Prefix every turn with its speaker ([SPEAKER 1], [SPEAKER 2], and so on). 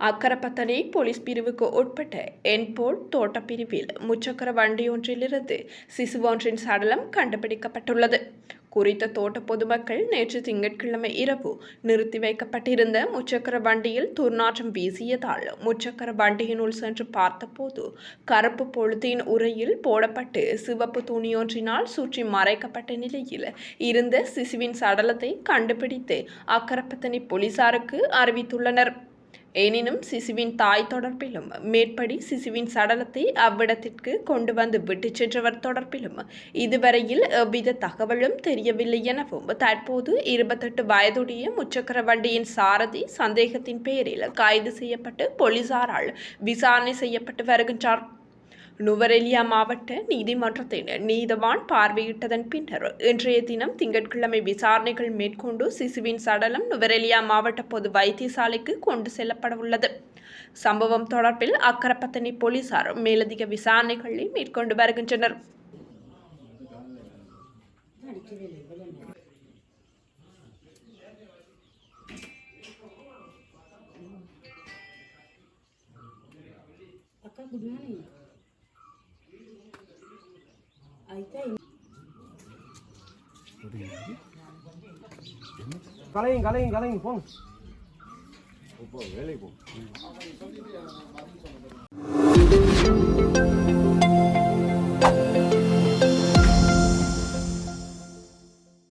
[SPEAKER 1] Agarapathana police பிரிவுக்கு உட்பட்ட என்போல் தோட்டப்பிரிவில் முச்சக்கர வண்டியொன்றிலிருந்து சிசுவொன்றின் சடலம் கண்டுபிடிக்கப்பட்டுள்ளது. குறித்த தோட்ட பொதுமக்கள் நேற்று திங்கட்கிழமை இரவு நிறுத்தி வைக்கப்பட்டிருந்த முச்சக்கர வண்டியில் துர்நாற்றம் வீசியதால் முச்சக்கர வண்டியினுள் சென்று பார்த்தபோது கருப்பு பொழுதின் உரையில் போடப்பட்டு சிவப்பு துணியொன்றினால் சுற்றி மறைக்கப்பட்ட நிலையில் இருந்த சிசுவின் சடலத்தை கண்டுபிடித்து அக்கரப்பத்தனை போலீசாருக்கு அறிவித்துள்ளனர். எனினும் சிசுவின் தாய் தொடர்பிலும் மேற்படி சிசுவின் சடலத்தை அவ்விடத்திற்கு கொண்டு வந்து விட்டுச் சென்றவர் தொடர்பிலும் இதுவரையில் எவ்வித தகவலும் தெரியவில்லை எனவும் தற்போது இருபத்தெட்டு வயதுடைய முச்சக்கர வண்டியின் சாரதி சந்தேகத்தின் பேரில் கைது செய்யப்பட்டு போலீசாரால் விசாரணை செய்யப்பட்டு வருகின்றார். நுவரெலியா மாவட்ட நீதிமன்றத்தினர் நீதவான் பார்வையிட்டதன் பின்னர் இன்றைய தினம் திங்கட்கிழமை விசாரணைகள் மேற்கொண்டு சிசுவின் சடலம் நுவரெலியா மாவட்ட பொது வைத்தியசாலைக்கு கொண்டு செல்லப்படவுள்ளது சம்பவம் தொடர்பில் அக்கரப்பத்தனை போலீசார் மேலதிக விசாரணைகளை மேற்கொண்டு வருகின்றனர்
[SPEAKER 2] Good morning.
[SPEAKER 3] கலையும் கலையும் கலையும் போங்க. வேலைக்கு போ.